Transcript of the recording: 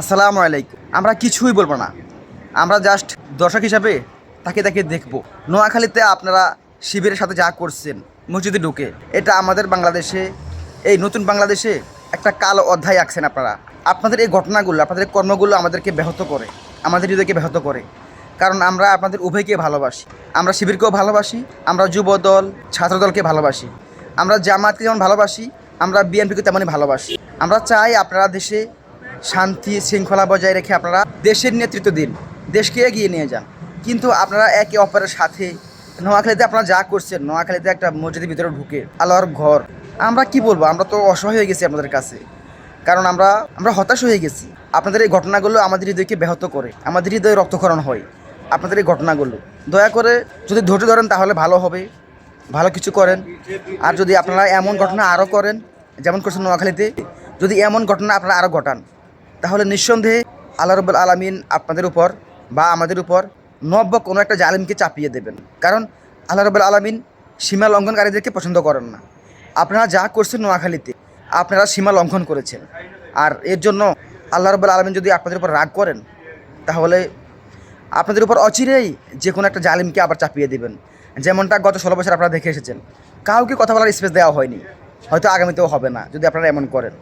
আসসালামু আলাইকুম। আমরা কিছুই বলব না। আমরা জাস্ট দর্শক হিসাবে তাকে তাকে দেখব। নোয়াখালীতে আপনারা শিবিরের সাথে যা করছেন, মসজিদে ঢুকে, এটা আমাদের বাংলাদেশে, এই নতুন বাংলাদেশে একটা কালো অধ্যায় আঁকছেন আপনারা। আপনাদের এই ঘটনাগুলো, আপনাদের কর্মগুলো আমাদেরকে ব্যাহত করে, আমাদের হৃদয়কে ব্যাহত করে। কারণ আমরা আপনাদের উভয়কে ভালোবাসি। আমরা শিবিরকেও ভালোবাসি, আমরা যুব দল ছাত্রদলকে ভালোবাসি। আমরা জামাতকে যেমন ভালোবাসি, আমরা বিএনপিকে তেমনই ভালোবাসি। আমরা চাই আপনারা দেশে শান্তি শৃঙ্খলা বজায় রেখে আপনারা দেশের নেতৃত্ব দিন, দেশকে এগিয়ে নিয়ে যান। কিন্তু আপনারা একে অপরের সাথে, নোয়াখালীতে আপনারা যা করছেন, নোয়াখালীতে একটা মসজিদের ভিতরে ঢুকে আল্লাহর ঘর। আমরা কি বলব? আমরা তো অসহায় হয়ে গেছি আপনাদের কাছে। কারণ আমরা আমরা হতাশ হয়ে গেছি। আপনাদের এই ঘটনাগুলো আমাদের হৃদয়কে ব্যাহত করে, আমাদের হৃদয়ে রক্তক্ষরণ হয়। আপনাদের এই ঘটনাগুলো, দয়া করে যদি ধৈর্য ধরেন তাহলে ভালো হবে। ভালো কিছু করেন। আর যদি আপনারা এমন ঘটনা আরও করেন, যেমন করছেন নোয়াখালীতে, যদি এমন ঘটনা আপনারা আরও ঘটান তাহলে নিঃসন্দেহে আল্লাহ রব্বুল আলমিন আপনাদের উপর বা আমাদের উপর নব্য কোনো একটা জালিমকে চাপিয়ে দেবেন। কারণ আল্লাহ রব্বুল আলমিন সীমা লঙ্ঘনকারীদেরকে পছন্দ করেন না। আপনারা যা করছেন নোয়াখালীতে, আপনারা সীমা লঙ্ঘন করেছেন। আর এর জন্য আল্লাহ রব্বুল আলমিন যদি আপনাদের উপর রাগ করেন, তাহলে আপনাদের উপর অচিরেই যে কোনো একটা জালিমকে আবার চাপিয়ে দেবেন। যেমনটা গত ষোলো বছর আপনারা দেখে এসেছেন। কাউকে কথা বলার স্পেস দেওয়া হয়নি। হয়তো আগামীতেও হবে না, যদি আপনারা এমন করেন।